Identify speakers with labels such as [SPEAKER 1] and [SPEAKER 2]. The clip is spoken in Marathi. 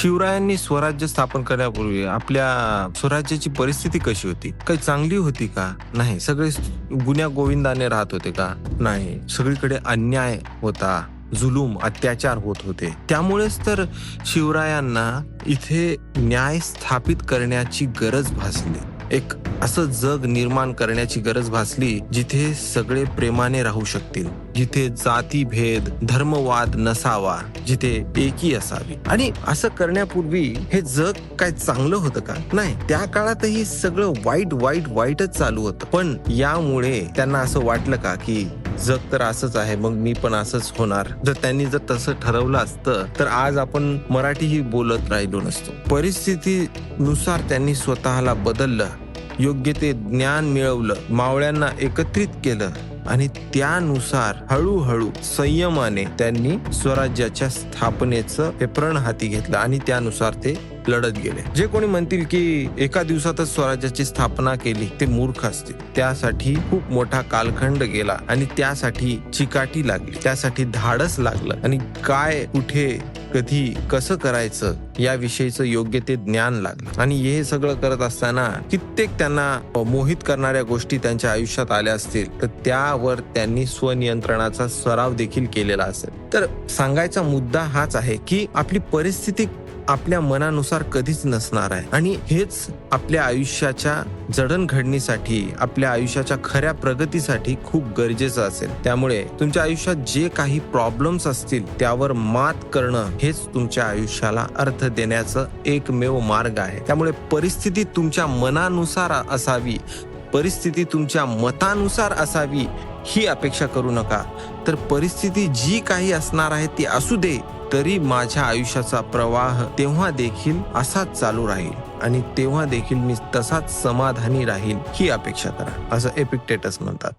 [SPEAKER 1] शिवरायांनी स्वराज्य स्थापन करण्यापूर्वी आपल्या स्वराज्याची परिस्थिती कशी होती? काही चांगली होती का? नाही. सगळे गुन्ह्या गोविंदाने राहत होते का? नाही. सगळीकडे अन्याय होता. जुलूम अत्याचार होत होते. त्यामुळेच तर शिवरायांना इथे न्याय स्थापित करण्याची गरज भासली. एक असं जग निर्माण करण्याची गरज भासली जिथे सगळे प्रेमाने राहू शकतील. जिथे जाती भेद धर्मवाद नसावा जिथे एकी असावी. आणि असं करण्यापूर्वी हे जग काय चांगलं होतं का? नाही. त्या काळातही सगळं वाईट वाईट वाईटच चालू होतं. पण यामुळे त्यांना असं वाटलं का की जग तर असंच आहे मग मी पण असंच होणार. जर त्यांनी जर तसं ठरवलं असतं तर आज आपण मराठीही बोलत राहिलो नसतो. परिस्थितीनुसार त्यांनी स्वतःला बदललं योग्य ते ज्ञान मिळवलं मावळ्यांना एकत्रित केलं आणि त्यानुसार हळूहळू संयमाने त्यांनी स्वराज्याच्या स्थापनेचं हे प्रण हाती घेतलं आणि त्यानुसार ते लढत गेले. जे कोणी म्हणतील की एका दिवसातच स्वराज्याची स्थापना केली ते मूर्ख असते त्यासाठी खूप मोठा कालखंड गेला आणि त्यासाठी चिकाटी लागली. त्यासाठी धाडस लागलं. आणि काय कुठे कधी कसं करायचं याविषयीचं योग्य ते ज्ञान लागलं. आणि हे सगळं करत असताना कित्येक त्यांना मोहित करणाऱ्या गोष्टी त्यांच्या आयुष्यात आल्या असतील. तर त्यावर त्यांनी स्वनियंत्रणाचा सराव देखील केलेला असेल. तर सांगायचा मुद्दा हाच आहे की आपली परिस्थिती आपल्या मनानुसार कधीच नसणार आहे. आणि हेच आपल्या आयुष्याच्या जडणघडणीसाठी आपल्या आयुष्याच्या खऱ्या प्रगतीसाठी खूप गरजेचं असेल. त्यामुळे तुमच्या आयुष्यात जे काही प्रॉब्लेम्स असतील त्यावर मात करणं हेच तुमच्या आयुष्याला अर्थ देण्याचं एकमेव मार्ग आहे. त्यामुळे परिस्थिती तुमच्या मनानुसार असावी परिस्थिती तुमच्या मतानुसार असावी ही अपेक्षा करू नका. तर परिस्थिती जी काही असणार आहे ती असू दे तरी माझ्या आयुष्याचा प्रवाह तेव्हा देखील असाच चालू राहील आणि तेव्हा देखील मी तसाच समाधानी राहील ही अपेक्षा करा असं एपिक्टेटस म्हणतात.